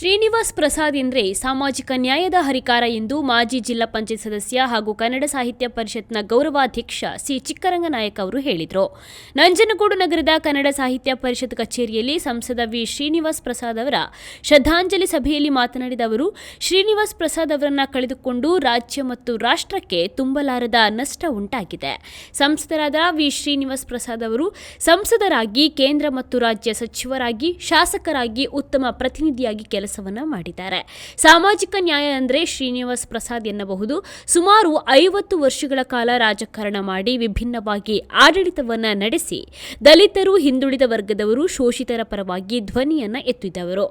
ಶ್ರೀನಿವಾಸ್ ಪ್ರಸಾದ್ ಎಂದರೆ ಸಾಮಾಜಿಕ ನ್ಯಾಯದ ಹರಿಕಾರ ಎಂದು ಮಾಜಿ ಜಿಲ್ಲಾ ಪಂಚಾಯತ್ ಸದಸ್ಯ ಹಾಗೂ ಕನ್ನಡ ಸಾಹಿತ್ಯ ಪರಿಷತ್ನ ಗೌರವಾಧ್ಯಕ್ಷ ಸಿ. ಚಿಕ್ಕರಂಗನಾಯಕ್ ಅವರು ಹೇಳಿದರು. ನಂಜನಗೂಡು ನಗರದ ಕನ್ನಡ ಸಾಹಿತ್ಯ ಪರಿಷತ್ ಕಚೇರಿಯಲ್ಲಿ ಸಂಸದ ವಿ. ಶ್ರೀನಿವಾಸ್ ಪ್ರಸಾದ್ ಅವರ ಶ್ರದ್ಧಾಂಜಲಿ ಸಭೆಯಲ್ಲಿ ಮಾತನಾಡಿದ ಅವರು, ಶ್ರೀನಿವಾಸ್ ಪ್ರಸಾದ್ ಅವರನ್ನ ಕಳೆದುಕೊಂಡು ರಾಜ್ಯ ಮತ್ತು ರಾಷ್ಟ್ರಕ್ಕೆ ತುಂಬಲಾರದ ನಷ್ಟ ಉಂಟಾಗಿದೆ. ಸಂಸದರಾದ ವಿ. ಶ್ರೀನಿವಾಸ್ ಪ್ರಸಾದ್ ಅವರು ಸಂಸದರಾಗಿ ಕೇಂದ್ರ ಮತ್ತು ರಾಜ್ಯ ಸಚಿವರಾಗಿ ಶಾಸಕರಾಗಿ ಉತ್ತಮ ಪ್ರತಿನಿಧಿಯಾಗಿ ಕೆಲಸವನ್ನ ಮಾಡಿದ್ದಾರೆ. ಸಾಮಾಜಿಕ ನ್ಯಾಯ ಅಂದರೆ ಶ್ರೀನಿವಾಸ್ ಪ್ರಸಾದ್ ಎನ್ನಬಹುದು. ಸುಮಾರು ಐವತ್ತು ವರ್ಷಗಳ ಕಾಲ ರಾಜಕಾರಣ ಮಾಡಿ ವಿಭಿನ್ನವಾಗಿ ಆಡಳಿತವನ್ನ ನಡೆಸಿ ದಲಿತರು ಹಿಂದುಳಿದ ವರ್ಗದವರು ಶೋಷಿತರ ಪರವಾಗಿ ಧ್ವನಿಯನ್ನ ಎತ್ತಿದ್ದವರು.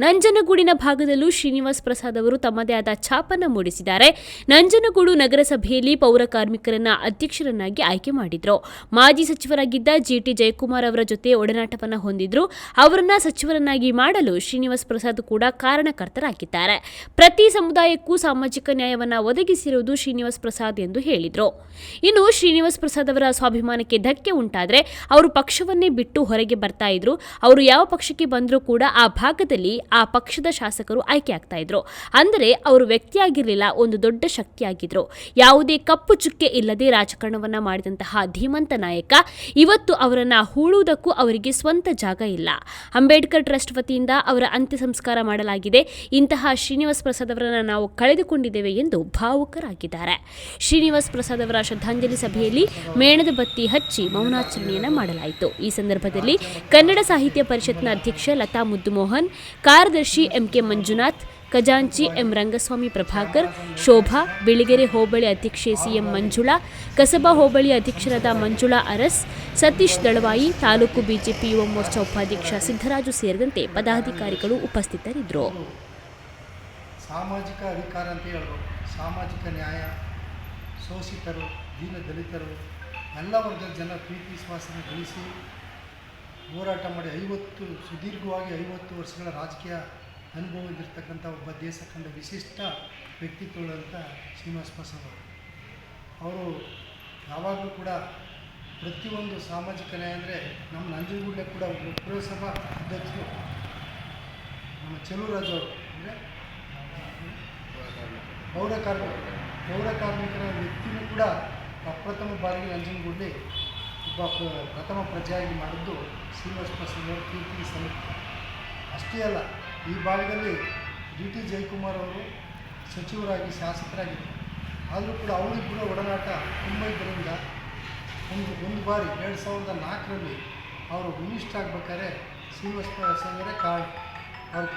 ನಂಜನಗೂಡಿನ ಭಾಗದಲ್ಲೂ ಶ್ರೀನಿವಾಸ್ ಪ್ರಸಾದ್ ಅವರು ತಮ್ಮದೇ ಆದ ಛಾಪನ್ನ ಮೂಡಿಸಿದ್ದಾರೆ. ನಂಜನಗೂಡು ನಗರಸಭೆಯಲ್ಲಿ ಪೌರ ಕಾರ್ಮಿಕರನ್ನ ಅಧ್ಯಕ್ಷರನ್ನಾಗಿ ಆಯ್ಕೆ ಮಾಡಿದ್ರು. ಮಾಜಿ ಸಚಿವರಾಗಿದ್ದ ಜಿಟಿ ಜಯಕುಮಾರ್ ಅವರ ಜೊತೆ ಒಡನಾಟವನ್ನ ಹೊಂದಿದ್ರು. ಅವರನ್ನ ಸಚಿವರನ್ನಾಗಿ ಮಾಡಲು ಶ್ರೀನಿವಾಸ್ ಪ್ರಸಾದ್ ಕೂಡ ಕಾರಣಕರ್ತರಾಗಿದ್ದಾರೆ. ಪ್ರತಿ ಸಮುದಾಯಕ್ಕೂ ಸಾಮಾಜಿಕ ನ್ಯಾಯವನ್ನ ಒದಗಿಸಿರುವುದು ಶ್ರೀನಿವಾಸ್ ಪ್ರಸಾದ್ ಎಂದು ಹೇಳಿದರು. ಇನ್ನು ಶ್ರೀನಿವಾಸ್ ಪ್ರಸಾದ್ ಅವರ ಸ್ವಾಭಿಮಾನಕ್ಕೆ ಧಕ್ಕೆ ಉಂಟಾದರೆ ಅವರು ಪಕ್ಷವನ್ನೇ ಬಿಟ್ಟು ಹೊರಗೆ ಬರ್ತಾ ಇದ್ರು. ಅವರು ಯಾವ ಪಕ್ಷಕ್ಕೆ ಬಂದರೂ ಕೂಡ ಆ ಭಾಗದಲ್ಲಿ ಆ ಪಕ್ಷದ ಶಾಸಕರು ಆಯ್ಕೆ ಆಗ್ತಾ ಇದ್ರು. ಅಂದರೆ ಅವರು ವ್ಯಕ್ತಿಯಾಗಿರಲಿಲ್ಲ, ಒಂದು ದೊಡ್ಡ ಶಕ್ತಿಯಾಗಿದ್ರು. ಯಾವುದೇ ಕಪ್ಪು ಚುಕ್ಕೆ ಇಲ್ಲದೆ ರಾಜಕಾರಣವನ್ನ ಮಾಡಿದಂತಹ ಧೀಮಂತ ನಾಯಕ ಇವತ್ತು ಅವರನ್ನ ಹೂಳುವುದಕ್ಕೂ ಅವರಿಗೆ ಸ್ವಂತ ಜಾಗ ಇಲ್ಲ. ಅಂಬೇಡ್ಕರ್ ಟ್ರಸ್ಟ್ ವತಿಯಿಂದ ಅವರ ಅಂತ್ಯ ಸಂಸ್ಕಾರ ಮಾಡಲಾಗಿದೆ. ಇಂತಹ ಶ್ರೀನಿವಾಸ್ ಪ್ರಸಾದ್ ಅವರನ್ನು ನಾವು ಕಳೆದುಕೊಂಡಿದ್ದೇವೆ ಎಂದು ಭಾವುಕರಾಗಿದ್ದಾರೆ. ಶ್ರೀನಿವಾಸ್ ಪ್ರಸಾದ್ ಅವರ ಶ್ರದ್ಧಾಂಜಲಿ ಸಭೆಯಲ್ಲಿ ಮೇಣದ ಬತ್ತಿ ಹಚ್ಚಿ ಮೌನಾಚರಣೆಯನ್ನು ಮಾಡಲಾಯಿತು. ಈ ಸಂದರ್ಭದಲ್ಲಿ ಕನ್ನಡ ಸಾಹಿತ್ಯ ಪರಿಷತ್ನ ಅಧ್ಯಕ್ಷ ಲತಾ ಮುದ್ದುಮೋಹನ್, ಕಾರ್ಯದರ್ಶಿ ಎಂಕೆ ಮಂಜುನಾಥ್ ಖಜಾಂಚಿ ಎಂ ರಂಗಸ್ವಾಮಿ ಪ್ರಭಾಕರ್, ಶೋಭಾ, ಬಿಳಿಗೆರೆ ಹೋಬಳಿ ಅಧ್ಯಕ್ಷೆ ಸಿಎಂ ಮಂಜುಳಾ, ಕಸಬಾ ಹೋಬಳಿ ಅಧ್ಯಕ್ಷರಾದ ಮಂಜುಳಾ ಅರಸ್, ಸತೀಶ್ ದಳವಾಯಿ, ತಾಲೂಕು ಬಿಜೆಪಿ ಯುವ ಮೋರ್ಚಾ ಉಪಾಧ್ಯಕ್ಷ ಸಿದ್ದರಾಜು ಸೇರಿದಂತೆ ಪದಾಧಿಕಾರಿಗಳು ಉಪಸ್ಥಿತರಿದ್ದರು. ಸಾಮಾಜಿಕ ಅಧಿಕಾರ ಅಂತ ಹೇಳ್ಬೋದು. ಸಾಮಾಜಿಕ ನ್ಯಾಯ, ಶೋಷಿತರು, ದೀನ ದಲಿತರು ಎಲ್ಲ ವರ್ಗದ ಜನ ಪ್ರೀತಿ ವಿಶ್ವಾಸನ ಗಳಿಸಿ ಹೋರಾಟ ಮಾಡಿ ಐವತ್ತು, ಸುದೀರ್ಘವಾಗಿ ಐವತ್ತು ವರ್ಷಗಳ ರಾಜಕೀಯ ಅನುಭವ ಹೊಂದಿರತಕ್ಕಂಥ ಒಬ್ಬ ದೇಶ ಕಂಡ ವಿಶಿಷ್ಟ ವ್ಯಕ್ತಿತ್ವಗಳು ಅಂತ ಶ್ರೀನಿವಾಸ ಪ್ರಸಾದ್ ಅವರು. ಯಾವಾಗಲೂ ಕೂಡ ಪ್ರತಿಯೊಂದು ಸಾಮಾಜಿಕ ನ್ಯಾಯ ಅಂದರೆ ನಮ್ಮ ನಂಜನಗೂಡಲೆ ಕೂಡ ಒಬ್ಬರು ಪುರಸಭಾ ಅಧ್ಯಕ್ಷರು. ನಮ್ಮ ಚೆಲುವರಾಜ್ ಅವರು ಅಂದರೆ ಪೌರ ಕಾರ್ಮಿಕ, ಪೌರ ಕಾರ್ಮಿಕರ ವ್ಯಕ್ತಿನೂ ಕೂಡ ಪ್ರಪ್ರಥಮ ಬಾರಿಗೆ ನಂಜನಗೂಡಲಿ ಒಬ್ಬ ಪ್ರಥಮ ಪ್ರಜೆಯಾಗಿ ಮಾಡಿದ್ದು ಶ್ರೀನಿವಾಸ ಪ್ರಸಾದ್ ಅವರು ಕೀರ್ತಿ ಸಲ್ಲುತ್ತೆ ಅಷ್ಟೇ ಅಲ್ಲ ಈ ಭಾಗದಲ್ಲಿ ಡಿ ಟಿ ಜಯಕುಮಾರ್ ಅವರು ಸಚಿವರಾಗಿ ಶಾಸಕರಾಗಿದ್ದರು. ಆದರೂ ಕೂಡ ಅವರಿಬ್ಬರ ಒಡನಾಟ ತುಂಬ ಇದರಿಂದ ಒಂದು ಒಂದು ಬಾರಿ ಎರಡು ಸಾವಿರದ ನಾಲ್ಕರಲ್ಲಿ ಅವರು ಮಿನಿಸ್ಟರ್ ಆಗಬೇಕಾದ್ರೆ ಶ್ರೀನಿವಾಸ ಅವರೇ ಕಾರಣ.